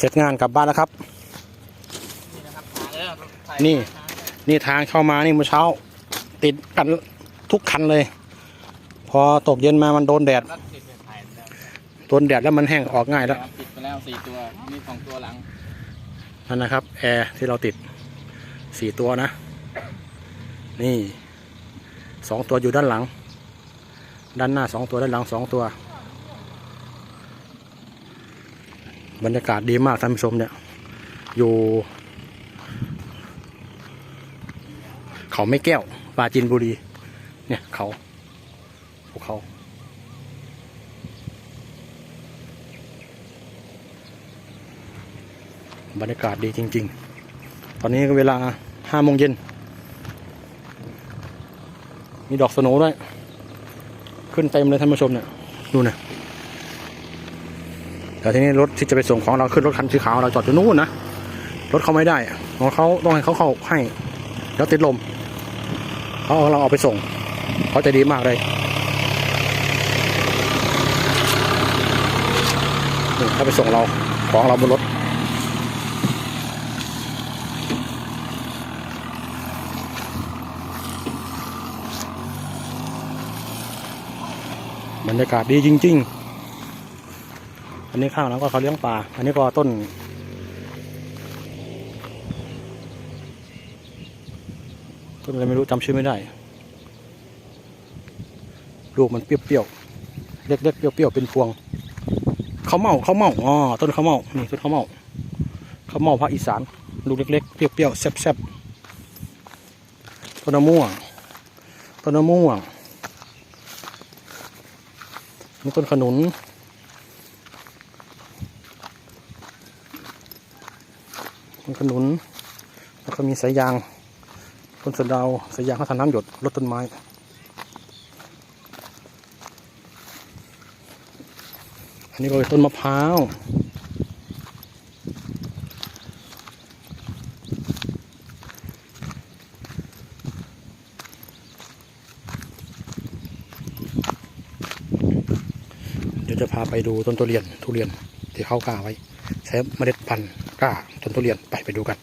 เสร็จงานกลับบ้านแล้วครับนี่นะครับทางเออถ่ายนี่นี่ทางเข้ามานี่เมื่อเช้า ติดกันทุกคันเลย พอตกเย็นมามันโดนแดดรัดติดเนี่ยถ่ายแล้วโดนแดดแล้วมันแห้งออกง่ายแล้วติดไปแล้วสี่ตัวมีสองตัวหลังนั่นนะครับแอร์ที่เราติดสี่ตัวนะ นี่สองตัวอยู่ด้านหลัง ด้านหน้าสองตัวด้านหลังสองตัว บรรยากาศดีมากท่านผู้ชมเนี่ย อยู่ เขาไม่แก้วปราจินบุรี เนี่ยเขาภูเขาบรรยากาศดีจริง ๆ ตอนนี้ก็เวลาห้าโมงเย็น มีดอกสโนด้วย ขึ้นเต็มเลยท่านผู้ชมเนี่ย ดูนะ แต่ทีนี้รถที่จะไปส่งของเราขึ้นรถคันสีขาวเราจอดอยู่นู้นนะรถเขาไม่ได้ของเขาต้องให้เขาเข้าให้ แล้วติดลมเขาเราเอาไปส่งเขาจะดีมากเลยเขาไปส่งเราของเราบนรถบรรยากาศดีจริง ๆ อันนี้ข้างแล้วก็เขาเลี้ยงปลา อันนี้ก็ต้น ต้นอะไรไม่รู้จำชื่อไม่ได้ ลูกมันเปรี้ยวๆ เล็กๆ เปรี้ยวๆ เป็นพวง เขาเม่าข้าเม่าอ๋อ ต้นเขาเม่านี่ต้นเขาเม่าข้าเม่าภาคอีสาน ลูกเล็กๆ เปรี้ยวๆ แซ่บๆ ต้นมะม่วง ต้นมะม่วงนี่ต้นขนุน ต้นขนุน แล้วก็มีสายยาง ต้นสะดาสายยางเขาทำน้ำหยดลดต้นไม้อันนี้ก็เป็นต้นมะพร้าว จะพาไปดูต้นทุเรียนทุเรียนที่เขากล้าไว้ ใช้เมล็ดพันธุ์กล้าต้นทุเรียนไปไปดูกัน